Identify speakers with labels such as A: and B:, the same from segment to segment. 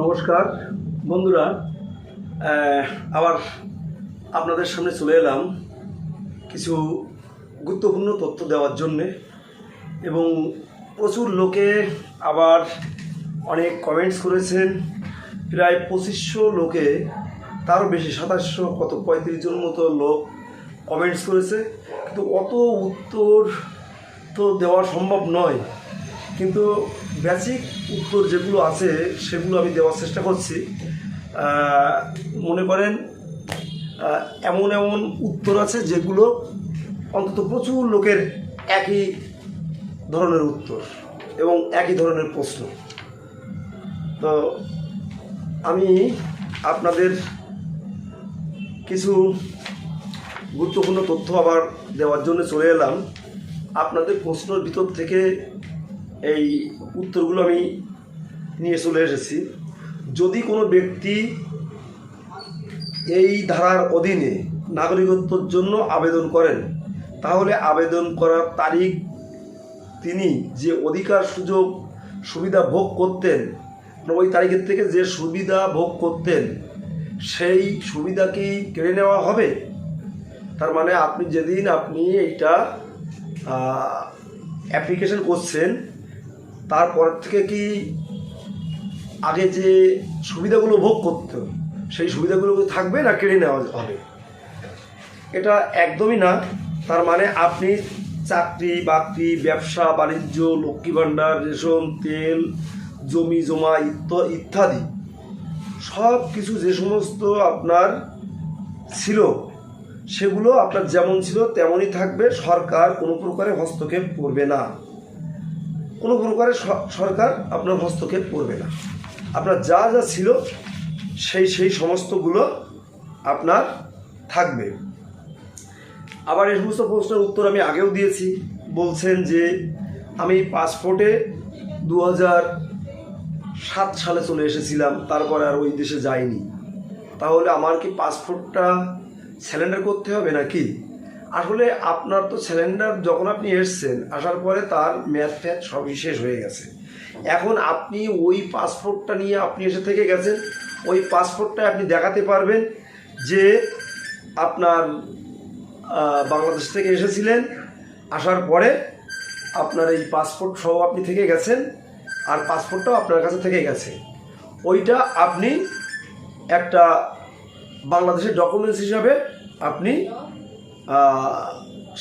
A: নমস্কার। বন্ধুরা আবার আপনাদের সামনে চলে এলাম কিছু গুরুত্বপূর্ণ তথ্য দেওয়ার জন্যে এবং প্রচুর লোকে আবার অনেক কমেন্টস করেছেন। প্রায় পঁচিশশো লোকে, তারও বেশি, সাতাশশো কত, পঁয়ত্রিশ জন মতো লোক কমেন্টস করেছে। কিন্তু অত উত্তর তো দেওয়া সম্ভব নয়। কিন্তু বেসিক উত্তর যেগুলো আছে, সেগুলো আমি দেওয়ার চেষ্টা করছি। মনে করেন এমন এমন উত্তর আছে যেগুলো অন্তত প্রচুর লোকের একই ধরনের উত্তর এবং একই ধরনের প্রশ্ন। তো আমি আপনাদের কিছু গুরুত্বপূর্ণ তথ্য আবার দেওয়ার জন্য চলে এলাম। আপনাদের প্রশ্নের ভিতর থেকে এই উত্তরগুলো আমি নিয়ে চলে এসেছি। যদি কোনো ব্যক্তি এই ধারার অধীনে নাগরিকত্বর জন্য আবেদন করেন, তাহলে আবেদন করার তারিখ তিনি যে অধিকার সুযোগ সুবিধা ভোগ করতেন ওই তারিখের থেকে যে সুবিধা ভোগ করতেন, সেই সুবিধা কি কেড়ে নেওয়া হবে? তার মানে আপনি যেদিন আপনি এইটা অ্যাপ্লিকেশন করছেন তারপর থেকে কি আগে যে সুবিধাগুলো ভোগ করতে সেই সুবিধাগুলো থাকবে না কেড়ে নেওয়া হবে? এটা একদমই না। তার মানে আপনি চাকরি, বাকরি, ব্যবসা, বাণিজ্য, লক্ষ্মী ভাণ্ডার, রেশন, তেল, জমি, জমা ইত্য- ইত্যাদি সব কিছু যে সমস্ত আপনার ছিল, সেগুলো আপনার যেমন ছিল তেমনই থাকবে। সরকার কোনো প্রকারে হস্তক্ষেপ করবে না। কোনো প্রকারে সরকার আপনার হস্তক্ষেপ করবে না। আপনার যা যা ছিল, সেই সেই সমস্তগুলো আপনার থাকবে। আবার এই সমস্ত প্রশ্নের উত্তর আমি আগেও দিয়েছি। বলছেন যে, আমি পাসপোর্টে দু সাত সালে চলে এসেছিলাম, তারপরে আর ওই দেশে যাইনি। তাহলে আমার কি পাসপোর্টটা স্যালেন্ডার করতে হবে নাকি? আসলে আপনার তো সিলিন্ডার যখন আপনি এসছেন, আসার পরে তার ম্যাথ ফ্যাথ সবই শেষ হয়ে গেছে। এখন আপনি ওই পাসপোর্টটা নিয়ে আপনি এসে থেকে গেছেন, ওই পাসপোর্টটা আপনি দেখাতে পারবেন যে আপনার বাংলাদেশ থেকে এসেছিলেন, আসার পরে আপনার এই পাসপোর্ট সহ আপনি থেকে গেছেন, আর পাসপোর্টটাও আপনার কাছে থেকে গেছে। ওইটা আপনি একটা বাংলাদেশের ডকুমেন্টস হিসাবে আপনি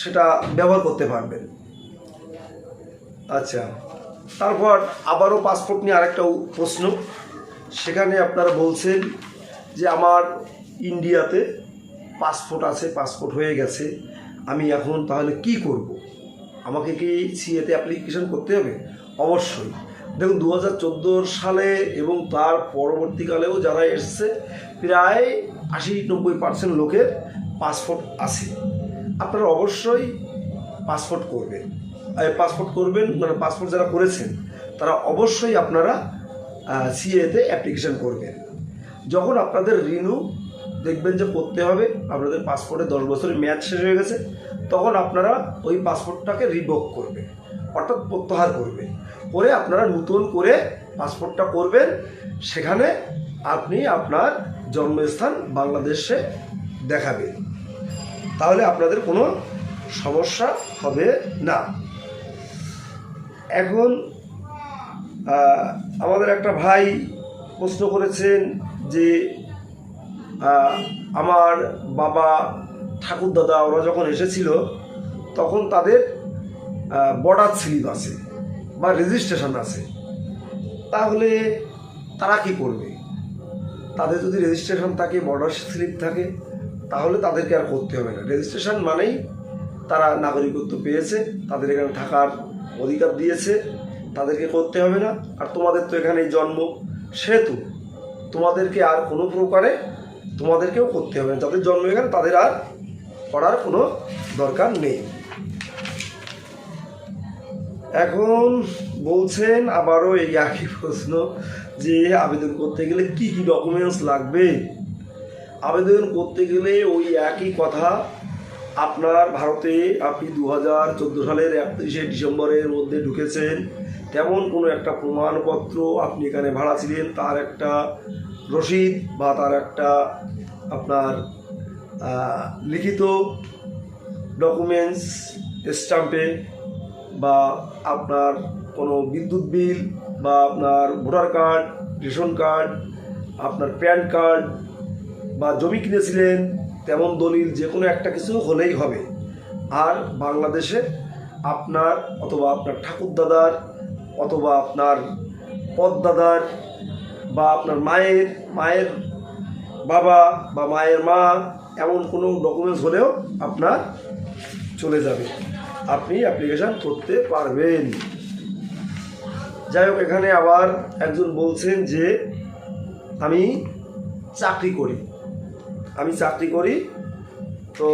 A: সেটা ব্যবহার করতে পারবেন। আচ্ছা তারপর আবারও পাসপোর্ট নিয়ে আরেকটা প্রশ্ন। সেখানে আপনারা বলছেন যে আমার ইন্ডিয়াতে পাসপোর্ট আছে পাসপোর্ট হয়ে গেছে, আমি এখন তাহলে কি করব। আমাকে কি সিএতে অ্যাপ্লিকেশন করতে হবে? অবশ্যই। দেখুন দু হাজার চোদ্দ সালে এবং তার পরবর্তীকালেও যারা এসছে, প্রায় আশি নব্বই পার্সেন্ট লোকের পাসপোর্ট আছে। আপনারা অবশ্যই পাসপোর্ট করবেন। পাসপোর্ট করবেন মানে পাসপোর্ট যারা করেছেন, তারা অবশ্যই আপনারা সিএতে অ্যাপ্লিকেশন করবেন। যখন আপনাদের রিনিউ দেখবেন যে করতে হবে, আপনাদের পাসপোর্টে দশ বছরের মেয়াদ শেষ হয়ে গেছে, তখন আপনারা ওই পাসপোর্টটাকে রিভোক করবেন, অর্থাৎ প্রত্যাহার করবেন। করে আপনারা নতুন করে পাসপোর্টটা করবেন, সেখানে আপনি আপনার জন্মস্থান বাংলাদেশে দেখাবেন। তাহলে আপনাদের কোনো সমস্যা হবে না। এখন আমাদের একটা ভাই প্রশ্ন করেছেন যে আমার বাবা ঠাকুর দাদা ওরা যখন এসেছিল, তখন তাদের বর্ডার স্লিপ আছে বা রেজিস্ট্রেশন আছে। তাহলে তারা কি করবে? তাদের যদি রেজিস্ট্রেশন থাকে বর্ডার স্লিপ থাকে তাহলে তাদেরকে আর করতে হবে না। রেজিস্ট্রেশন মানেই তারা নাগরিকত্ব পেয়েছে, তাদের এখানে থাকার অধিকার দিয়েছে, তাদেরকে করতে হবে না। আর তোমাদের তো এখানেই জন্ম, সেহেতু তোমাদেরকে আর কোনো প্রকারে তোমাদেরকেও করতে হবে না। যাদের জন্ম এখানে, তাদের আর করার কোনো দরকার নেই। এখন বলছেন আবারও এই একই প্রশ্ন যে আবেদন করতে গেলে কি কি ডকুমেন্টস লাগবে? আবেদন করতে গেলে ওই একই কথা আপনার ভারতে আপনি দু হাজার চোদ্দ সালের একত্রিশে ডিসেম্বরের মধ্যে ঢুকেছেন। তেমন কোনো একটা প্রমাণপত্র আপনি এখানে ভাড়া ছিলেন, তার একটা রসিদ বা তার একটা আপনার লিখিত ডকুমেন্টস স্টাম্পে বা আপনার কোনো বিদ্যুৎ বিল বা আপনার ভোটার কার্ড রেশন কার্ড আপনার প্যান কার্ড বা জমি কিনেছিলেন তেমন দলিল যে কোনো একটা কিছু হলেই হবে। আর বাংলাদেশে আপনার অথবা আপনার ঠাকুরদাদার অথবা আপনার পদদাদার বা আপনার মায়ের মায়ের বাবা বা মায়ের মা এমন কোনো ডকুমেন্টস হলেও আপনার চলে যাবে। আপনি অ্যাপ্লিকেশান করতে পারবেন। যাই হোক, এখানে আবার একজন বলছেন যে আমি চাকরি করি। আমি চাকরি করি, তো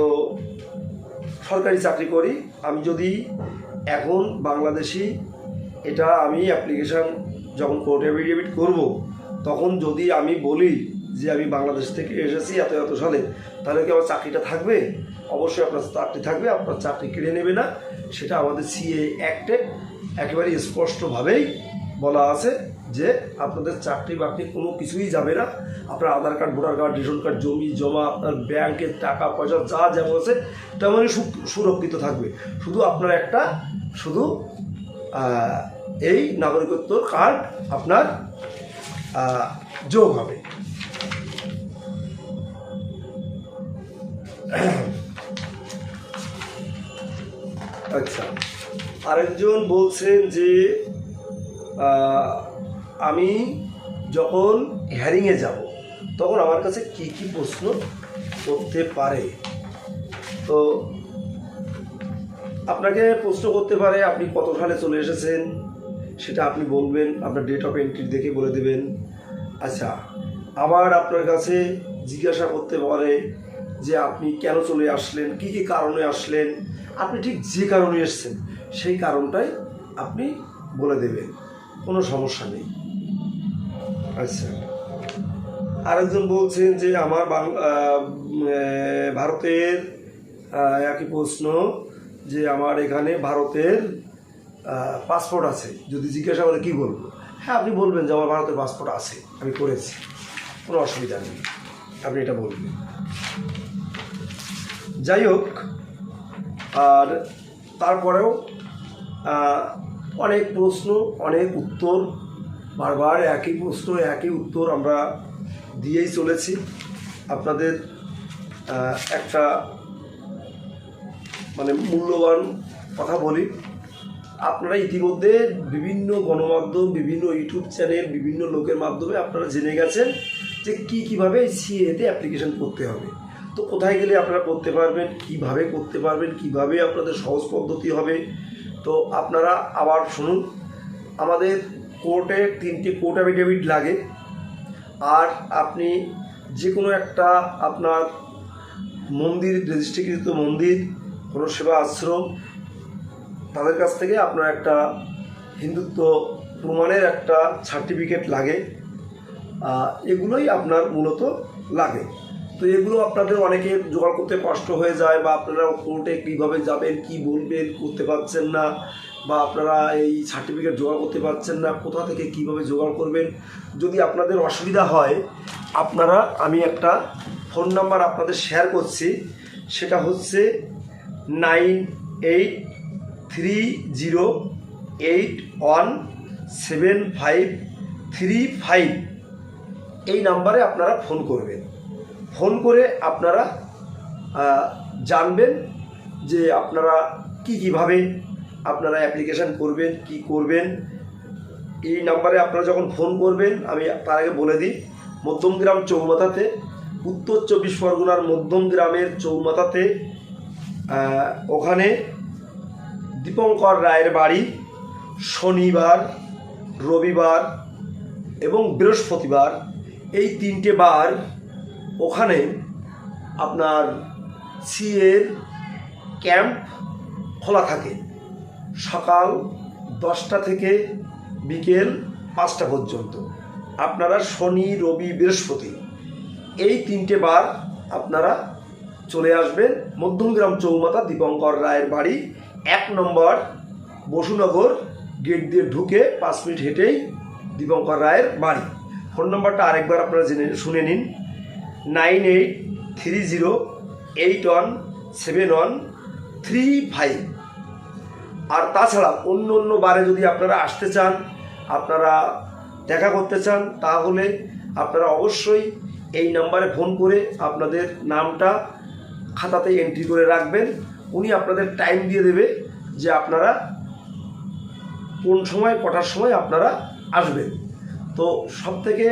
A: সরকারি চাকরি করি। আমি যদি এখন বাংলাদেশি, এটা আমি অ্যাপ্লিকেশান যখন কোর্ট অ্যাফিডেভিট করব, তখন যদি আমি বলি যে আমি বাংলাদেশ থেকে এসেছি এত এত সালে, তাহলে কি আমার চাকরিটা থাকবে? অবশ্যই আপনার চাকরি থাকবে, আপনার চাকরি কেড়ে নেবে না। সেটা আমাদের সিএ অ্যাক্টে একেবারে স্পষ্টভাবেই বলা আছে। যে আপনাদের চাকরি বাকরি কোনো কিছুই যাবে না। আপনার Aadhaar card, voter card, ration card, জমি, জমা, আপনার ব্যাংকের টাকা, পয়সা, যা যেমন আছে, তেমনই সুরক্ষিত থাকবে। শুধু আপনার একটা, শুধু এই নাগরিকত্ব কার্ড আপনার যোগ হবে। আচ্ছা। আরেকজন বলছেন যে আমি যখন হ্যারিংয়ে যাব, তখন আমার কাছে কি কি প্রশ্ন করতে পারে? তো আপনাকে প্রশ্ন করতে পারে, আপনি কত সালে চলে এসেছেন? সেটা আপনি বলবেন, আপনার ডেট অফ এন্ট্রি দেখে বলে দেবেন। আচ্ছা আবার আপনার কাছে জিজ্ঞাসা করতে পারে যে আপনি কেন চলে আসলেন, কি কি কারণে আসলেন? আপনি ঠিক যে কারণে এসেছেন, সেই কারণটাই আপনি বলে দেবেন। কোনো সমস্যা নেই। আচ্ছা আরেকজন বলছেন যে আমার ভারতের একই প্রশ্ন যে আমার এখানে ভারতের পাসপোর্ট আছে। যদি জিজ্ঞাসা করে কী বলব? হ্যাঁ আপনি বলবেন যে আমার ভারতের পাসপোর্ট আছে। আমি করেছি। কোনো অসুবিধা নেই। আপনি এটা বলবেন। যাই হোক, আর তারপরেও অনেক প্রশ্ন, অনেক উত্তর বারবার একই প্রশ্ন, একই উত্তর আমরা দিয়েই চলেছি। আপনাদের একটা মানে মূল্যবান কথা বলি। আপনারা ইতিমধ্যে বিভিন্ন গণমাধ্যম, বিভিন্ন ইউটিউব চ্যানেল, বিভিন্ন লোকের মাধ্যমে আপনারা জেনে গেছেন যে কী কীভাবে সিএতে অ্যাপ্লিকেশন করতে হবে। তো কোথায় গেলে আপনারা করতে পারবেন, কীভাবে করতে পারবেন, কীভাবে আপনাদের সহজ পদ্ধতি হবে? তো আপনারা আবার শুনুন। আমাদের কোর্টে তিনটে কোর্ট অ্যাফিডেভিট লাগে। আর আপনি যে কোনো একটা আপনার মন্দির, রেজিস্ট্রিকৃত মন্দির কোনো সেবা আশ্রম, তাদের কাছ থেকে আপনার একটা হিন্দুত্ব প্রমাণের একটা সার্টিফিকেট লাগে। এগুলোই আপনার মূলত লাগে। তো এগুলো আপনাদের অনেকে জোগাড় করতে কষ্ট হয়ে যায় বা আপনারা কোর্টে কীভাবে যাবেন, কি বলবেন, করতে পারছেন না। বা আপনারা এই সার্টিফিকেট জোগাড় করতে পারছেন না, কোথা থেকে কীভাবে জোগাড় করবেন? যদি আপনাদের অসুবিধা হয়, আপনারা, আমি একটা ফোন নাম্বার আপনাদের শেয়ার করছি, সেটা হচ্ছে nine eight three zero eight one seven five three five এই নাম্বারে আপনারা ফোন করবেন। ফোন করে আপনারা জানবেন যে আপনারা কি কীভাবে আপনারা অ্যাপ্লিকেশান করবেন, কি করবেন, এই নাম্বারে আপনারা যখন ফোন করবেন, আমি তার আগে বলে দিই মধ্যমগ্রাম চৌমাথাতে, উত্তর চব্বিশ পরগনার মধ্যমগ্রামের চৌমাথাতে ওখানে দীপঙ্কর রায়ের বাড়ি, শনিবার, রবিবার এবং বৃহস্পতিবার এই তিনটে বার ওখানে আপনার সিএর ক্যাম্প খোলা থাকে। সকাল দশটা থেকে বিকেল পাঁচটা পর্যন্ত। আপনারা শনি, রবি, বৃহস্পতি এই তিনটে বার আপনারা চলে আসবেন মধ্যমগ্রাম চৌমাতা দীপঙ্কর রায়ের বাড়ি। এক নম্বর বসুনগর গেট দিয়ে ঢুকে পাঁচ মিনিট হেঁটেই দীপঙ্কর রায়ের বাড়ি। ফোন নম্বরটা আরেকবার আপনারা জেনে শুনে নিন। Nine eight three zero eight one seven one three five. আর তাছাড়া অন্য অন্য বারে যদি আপনারা আসতে চান, আপনারা দেখা করতে চান, তাহলে আপনারা অবশ্যই এই নাম্বারে ফোন করে আপনাদের নামটা খাতাতে এন্ট্রি করে রাখবেন। উনি আপনাদের টাইম দিয়ে দেবে যে আপনারা কোন সময়, কটার সময় আপনারা আসবেন। তো সব থেকে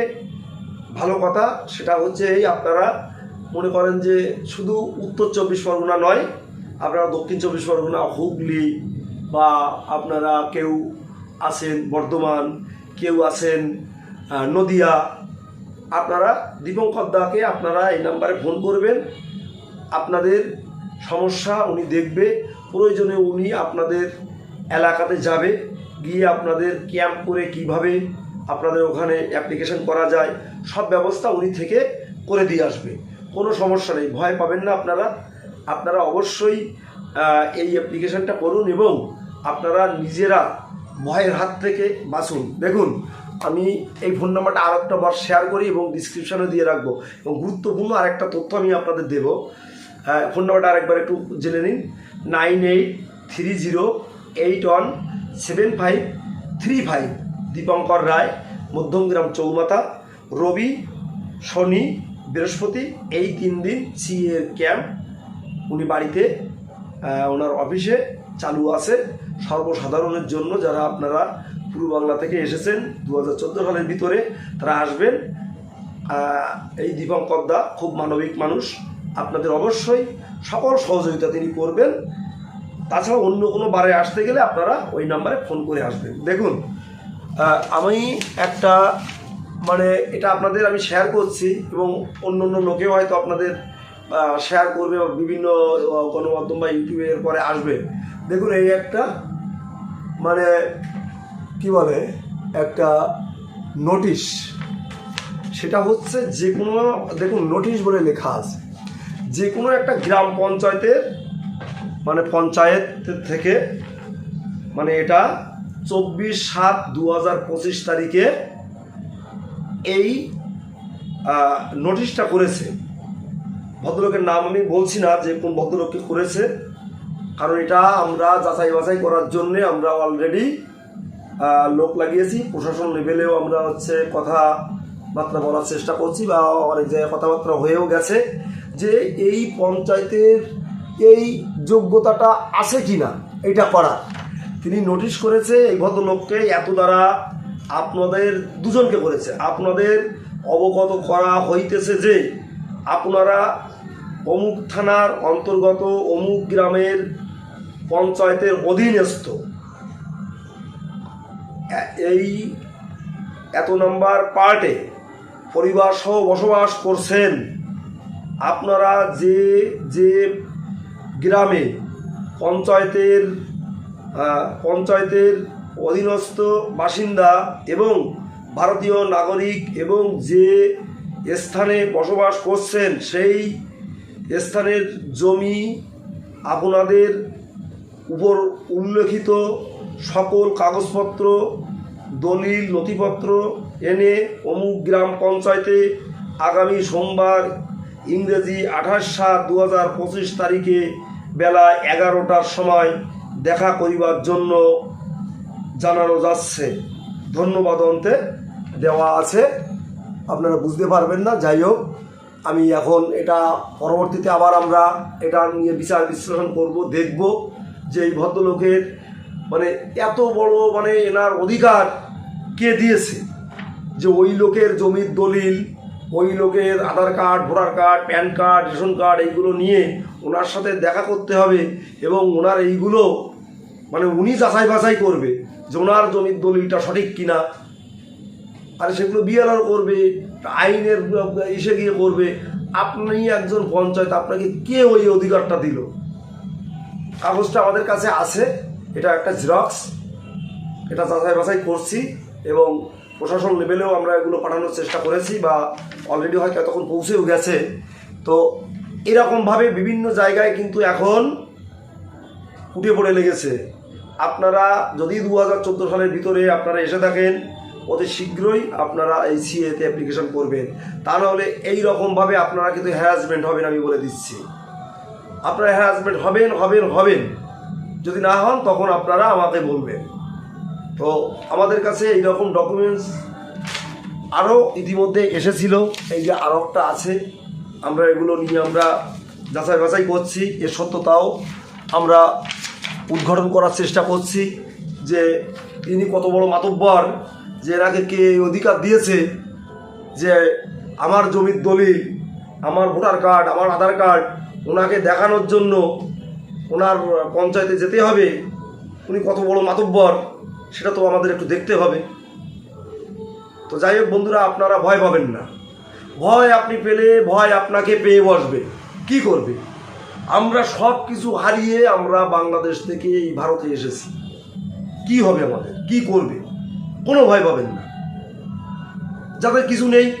A: ভালো কথা সেটা হচ্ছে এই, আপনারা মনে করেন যে শুধু উত্তর চব্বিশ পরগনা নয়, আপনারা দক্ষিণ চব্বিশ পরগনা, হুগলি বা আপনারা কেউ আছেন বর্ধমান, কেউ আছেন নদিয়া, আপনারা দীপঙ্কর দাকে আপনারা এই নাম্বারে ফোন করবেন। আপনাদের সমস্যা উনি দেখবে, প্রয়োজনে উনি আপনাদের এলাকাতে যাবে, গিয়ে আপনাদের ক্যাম্প করে কীভাবে আপনাদের ওখানে অ্যাপ্লিকেশন করা যায়, সব ব্যবস্থা উনি থেকে করে দিয়ে আসবে। কোনো সমস্যা নেই, ভয় পাবেন না আপনারা। আপনারা অবশ্যই এই অ্যাপ্লিকেশনটা করুন এবং আপনারা নিজেরা ভয়ের হাত থেকে বাঁচুন। দেখুন, আমি এই ফোন নাম্বারটা আর একটা বার শেয়ার করি এবং ডিসক্রিপশানে দিয়ে রাখব। এবং গুরুত্বপূর্ণ আরেকটা তথ্য আমি আপনাদের দেবো। হ্যাঁ ফোন নাম্বারটা আরেকবার একটু জেনে নিন। Nine eight three zero eight one seven five three five. Dipankar Roy, Madhyamgram Chowmatha রবি, শনি, বৃহস্পতি, এই তিন দিন সিএর ক্যাম্প উনি বাড়িতে ওনার অফিসে চালু আছে। সর্বসাধারণের জন্য যারা আপনারা পূর্ব বাংলা থেকে এসেছেন দু হাজার চোদ্দ সালের ভিতরে তারা আসবেন। এই দীপঙ্কর দা খুব মানবিক মানুষ। আপনাদের অবশ্যই সকল সহযোগিতা তিনি করবেন। তাছাড়া অন্য কোনো বারে আসতে গেলে আপনারা ওই নাম্বারে ফোন করে আসবেন। দেখুন আমি একটা মানে এটা আপনাদের আমি শেয়ার করছি এবং অন্য অন্য লোকেও হয়তো আপনাদের শেয়ার করবে বিভিন্ন গণমাধ্যম বা ইউটিউবের পরে আসবে। দেখুন, এই একটা মানে কি বলে? একটা নোটিশ সেটা হচ্ছে যে কোনো, দেখুন নোটিশ বলে লেখা আছে। যে কোনো একটা গ্রাম পঞ্চায়েতের মানে পঞ্চায়েত থেকে মানে এটা চব্বিশ সাত দু হাজার পঁচিশ তারিখে এই নোটিশটা করেছে। ভদ্রলোকের নাম আমি বলছি না যে কোন ভদ্রলোককে করেছে, কারণ এটা আমরা যাচাই বাছাই করার জন্যে আমরা অলরেডি লোক লাগিয়েছি। প্রশাসন লেভেলেও আমরা হচ্ছে কথাবার্তা বলার চেষ্টা করছি বা অনেক জায়গায় কথাবার্তা হয়েও গেছে যে এই পঞ্চায়েতের এই যোগ্যতাটা আছে কি না এটা করা তিনি নোটিশ করেছে এই ভদ্রলোককে, এত দ্বারা আপনাদের দুজনকে করেছে। আপনাদের অবগত করা হইতেছে যে আপনারা অমুক থানার অন্তর্গত অমুক গ্রামের পঞ্চায়েতের অধীনস্থ। এই এত নম্বর পার্টে পরিবার সহ বসবাস করছেন। আপনারা যে যে গ্রামে পঞ্চায়েতের পঞ্চায়েতের অধীনস্থ বাসিন্দা এবং ভারতীয় নাগরিক এবং যে স্থানে বসবাস করছেন, সেই স্থানের জমি আপনাদের উপর উল্লেখিত সকল কাগজপত্র, দলিল, নথিপত্র এনে অমুক গ্রাম পঞ্চায়েতে আগামী সোমবার ইংরেজি আঠাশ সাত দু হাজার পঁচিশ তারিখে বেলা এগারোটার সময় দেখা করিবার জন্য জানানো যাচ্ছে। ধন্যবাদ অন্তে দেওয়া আছে। আপনারা বুঝতে পারবেন না, যাই হোক, আমি এখন এটা পরবর্তীতে আবার আমরা এটা নিয়ে বিচার বিশ্লেষণ করব, দেখব যে এই ভদ্রলোকের মানে এত বড় মানে এনার অধিকার কে দিয়েছে যে ওই লোকের জমির দলিল, ওই লোকের Aadhaar card, voter card, PAN card, ration card এইগুলো নিয়ে ওনার সাথে দেখা করতে হবে এবং ওনার এইগুলো মানে উনি যাচাই বাছাই করবে যে ওনার জমির দলিলটা সঠিক কিনা। আর সেগুলো বিএলআর করবে, আইনের এসে গিয়ে করবে। আপনি একজন পঞ্চায়েত, আপনাকে কে ওই অধিকারটা দিল? কাগজটা আমাদের কাছে আছে, এটা একটা জেরক্স এটা যাচাই বাছাই করছি এবং প্রশাসন লেভেলেও আমরা এগুলো পাঠানোর চেষ্টা করেছি বা অলরেডি হয়তো তখন পৌঁছেও গেছে। তো এরকমভাবে বিভিন্ন জায়গায় কিন্তু এখন উঠে পড়ে লেগেছে। আপনারা যদি দু হাজার চোদ্দ সালের ভিতরে আপনারা এসে থাকেন অতি শীঘ্রই আপনারা এই সিএতে অ্যাপ্লিকেশন করবেন। তা নাহলে এই রকমভাবে আপনারা কিন্তু হ্যারাসমেন্ট হবেন আমি বলে দিচ্ছি। আপনারা হ্যারাসমেন্ট হবেন হবেন হবেন। যদি না হন, তখন আপনারা আমাকে বলবেন। তো আমাদের কাছে এই রকম ডকুমেন্টস আরও ইতিমধ্যে এসেছিল। এই যে আরও একটা আছে, আমরা এগুলো নিয়ে আমরা যাচাই বাছাই করছি। এর সত্যতাও আমরা উদ্ঘাটন করার চেষ্টা করছি যে ইনি কত বড় মাতব্বর। যে এনাকে কে অধিকার দিয়েছে যে আমার জমির দলিল, আমার ভোটার কার্ড, আমার আধার কার্ড ওনাকে দেখানোর জন্য ওনার পঞ্চায়েতে যেতে হবে, উনি কত বড় মাতব্বর, সেটা তো আমাদের একটু দেখতে হবে। তো যাই হোক বন্ধুরা, আপনারা ভয় পাবেন না। ভয় আপনি পেলে ভয় আপনাকে পেয়ে বসবে। কি করবে? আমরা সব কিছু হারিয়ে আমরা বাংলাদেশ থেকে এই ভারতে এসেছি। কি হবে আমাদের? কি করবে? কোনো ভয় পাবেন না। যাদের কিছু নেই,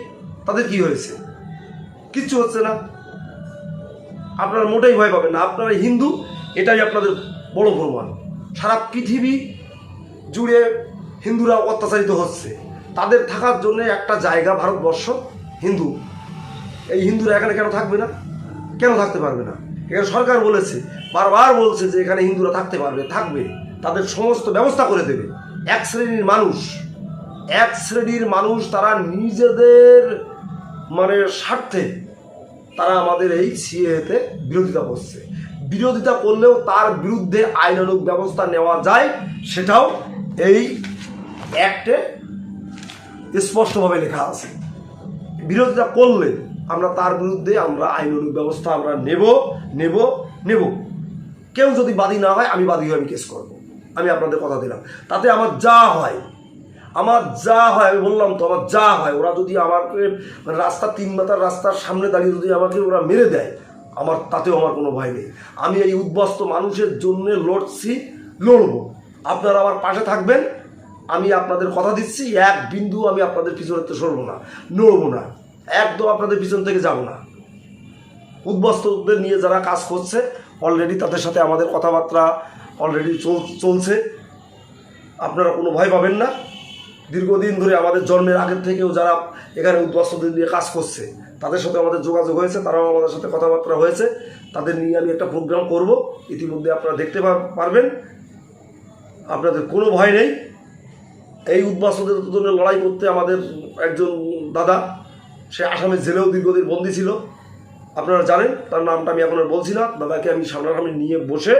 A: তাদের কি হয়েছে? কিচ্ছু হচ্ছে না। আপনারা মোটেই ভয় পাবেন না। আপনারা হিন্দু, এটাই আপনাদের বড় প্রমাণ। সারা পৃথিবী জুড়ে হিন্দুরা অত্যাচারিত হচ্ছে। তাদের থাকার জন্য একটা জায়গা ভারতবর্ষ হিন্দু। এই হিন্দুরা এখানে কেন থাকবে না? কেন থাকতে পারবে না? এখানে সরকার বলেছে, বারবার বলছে যে এখানে হিন্দুরা থাকতে পারবে, থাকবে। তাদের সমস্ত ব্যবস্থা করে দেবে। এক শ্রেণির মানুষ, এক শ্রেণির মানুষ তারা নিজেদের মানে স্বার্থে তারা আমাদের এই সিএতে বিরোধিতা করছে। বিরোধিতা করলেও তার বিরুদ্ধে আইনানুগ ব্যবস্থা নেওয়া যায়, সেটাও এই অ্যাক্টে স্পষ্টভাবে লেখা আছে। বিরোধিতা করলে আমরা তার বিরুদ্ধে আমরা আইনানুগ ব্যবস্থা আমরা নেব নেব নেব। কেউ যদি বাদী না হয়, আমি বাদী হয়ে আমি কেস করব। আমি আপনাদের কথা দিলাম। তাতে আমার যা হয়, আমার যা হয়, আমি বললাম তো, আমার যা হয়, ওরা যদি আমাকে মানে রাস্তা, তিন মাতার রাস্তার সামনে দাঁড়িয়ে যদি আমাকে ওরা মেরে দেয়, আমার, তাতেও আমার কোনো ভয় নেই। আমি এই উদ্বস্ত মানুষের জন্য লড়ছি, লড়বো। আপনারা আমার পাশে থাকবেন, আমি আপনাদের কথা দিচ্ছি, এক বিন্দু আমি আপনাদের পিছনে সরবো না, নড়বো না, একদম আপনাদের পিছন থেকে যাব না। উদ্বস্তদের নিয়ে যারা কাজ করছে অলরেডি তাদের সাথে আমাদের কথাবার্তা অলরেডি চল, চলছে। আপনারা কোনো ভয় পাবেন না। দীর্ঘদিন ধরে আমাদের জন্মের আগের থেকেও যারা এখানে উদ্বস্তদের নিয়ে কাজ করছে, তাদের সাথে আমাদের যোগাযোগ হয়েছে, তারাও আমাদের সাথে কথাবার্তা হয়েছে। তাদের নিয়ে আমি একটা প্রোগ্রাম করব। ইতিমধ্যে আপনারা দেখতে পারবেন। আপনাদের কোনো ভয় নেই। এই উদ্বাস্তদের জন্য লড়াই করতে আমাদের একজন দাদা, সে আসামের জেলেও দীর্ঘদিন বন্দী ছিল। আপনারা জানেন, তার নামটা আমি এখন আর বলছি না। দাদাকে আমি সামনাসামনি নিয়ে বসে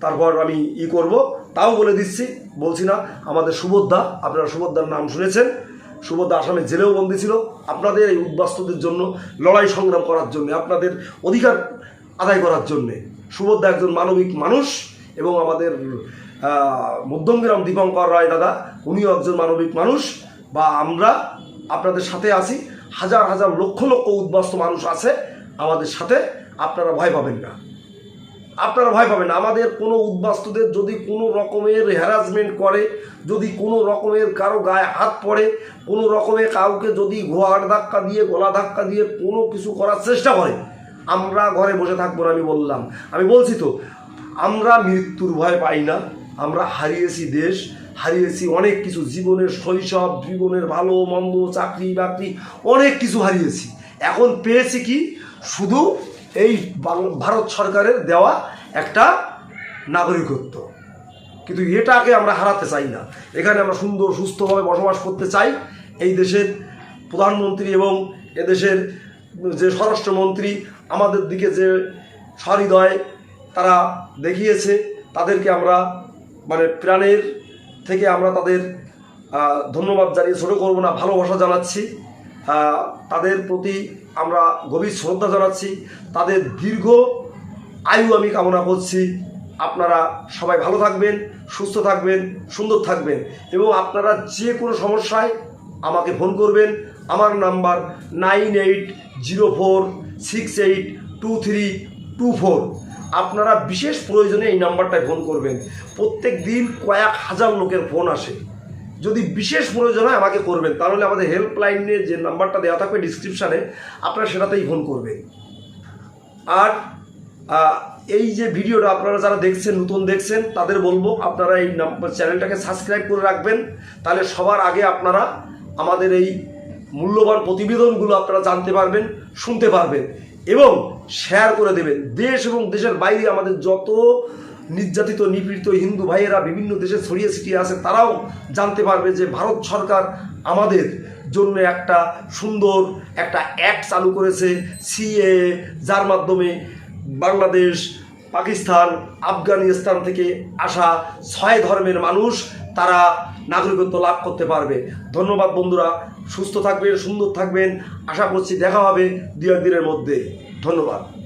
A: তারপর আমি ই করব। তাও বলে দিচ্ছি, বলছি না, আমাদের সুবোধদা, আপনারা সুবোধদার নাম শুনেছেন। সুবোধদা আসামের জেলেও বন্দী ছিল। আপনাদের এই উদ্বাস্তুদের জন্য, লড়াই সংগ্রাম করার জন্য, আপনাদের অধিকার আদায় করার জন্যে, সুবোধদা একজন মানবিক মানুষ এবং আমাদের মধ্যমগ্রাম দীপঙ্কর রায় দাদা, উনিও একজন মানবিক মানুষ। বা আমরা আপনাদের সাথে আছি। হাজার হাজার লক্ষ লক্ষ উদ্বাস্ত মানুষ আছে আমাদের সাথে। আপনারা ভয় পাবেন না। আপনারা ভয় পাবেন আমাদের কোনো উদ্বাস্তুদের যদি কোনো রকমের হ্যারাসমেন্ট করে, যদি কোনো রকমের কারও গায়ে হাত পড়ে, কোনো রকমের কাউকে যদি ঘোয়ার ধাক্কা দিয়ে, গলা ধাক্কা দিয়ে কোনো কিছু করার চেষ্টা করে, আমরা ঘরে বসে থাকব না আমি বললাম। আমি বলছি তো, আমরা মৃত্যুর ভয় পাই না, আমরা হারিয়েছি দেশ, হারিয়েছি অনেক কিছু, জীবনের শৈশব, জীবনের ভালো, মন্দ, চাকরি, বাকরি, অনেক কিছু হারিয়েছি। এখন পেয়েছি কি? শুধু এই ভারত সরকারের দেওয়া একটা নাগরিকত্ব। কিন্তু এটাকে আমরা হারাতে চাই না। এখানে আমরা সুন্দর, সুস্থভাবে বসবাস করতে চাই। এই দেশের প্রধানমন্ত্রী এবং এদেশের যে স্বরাষ্ট্রমন্ত্রী, আমাদের দিকে যে সহৃদয় তারা দেখিয়েছে, তাদেরকে আমরা মানে প্রাণের থেকে আমরা তাদের ধন্যবাদ জানিয়ে ছোটো করব না, ভালোবাসা জানাচ্ছি। তাদের প্রতি আমরা গভীর শ্রদ্ধা জানাচ্ছি। তাদের দীর্ঘ আয়ু আমি কামনা করছি। আপনারা সবাই ভালো থাকবেন, সুস্থ থাকবেন, সুন্দর থাকবেন এবং আপনারা যে কোনো সমস্যায় আমাকে ফোন করবেন। আমার number nine eight zero four six eight two three two four. আপনারা বিশেষ প্রয়োজনে এই নাম্বারটায় ফোন করবেন। প্রত্যেক দিন কয়েক হাজার লোকের ফোন আসে। যদি বিশেষ প্রয়োজন হয় আমাকে করবেন, তাহলে আমাদের হেল্পলাইনে যে নাম্বারটা দেওয়া থাকবে ডিসক্রিপশানে আপনারা সেটাতেই ফোন করবেন। আর এই যে ভিডিওটা আপনারা যারা দেখছেন, নতুন দেখছেন, তাদের বলব আপনারা এই চ্যানেলটাকে সাবস্ক্রাইব করে রাখবেন। তাহলে সবার আগে আপনারা আমাদের এই মূল্যবান প্রতিবেদনগুলো আপনারা জানতে পারবেন, শুনতে পারবেন এবং শেয়ার করে দেবেন। দেশ এবং দেশের বাইরে আমাদের যত নির্যাতিত, নিপীড়িত হিন্দু ভাইয়েরা বিভিন্ন দেশে ছড়িয়ে ছিটিয়ে আছে, তারাও জানতে পারবে যে ভারত সরকার আমাদের জন্য একটা সুন্দর একটা অ্যাক্ট চালু করেছে সিএ যার মাধ্যমে বাংলাদেশ, পাকিস্তান, আফগানিস্তান থেকে আসা ছয় ধর্মের মানুষ, তারা নাগরিকত্ব লাভ করতে পারবে। ধন্যবাদ বন্ধুরা, সুস্থ থাকবেন, সুন্দর থাকবেন, আশা করছি দেখা হবে দু একদিনের মধ্যে। ধন্যবাদ।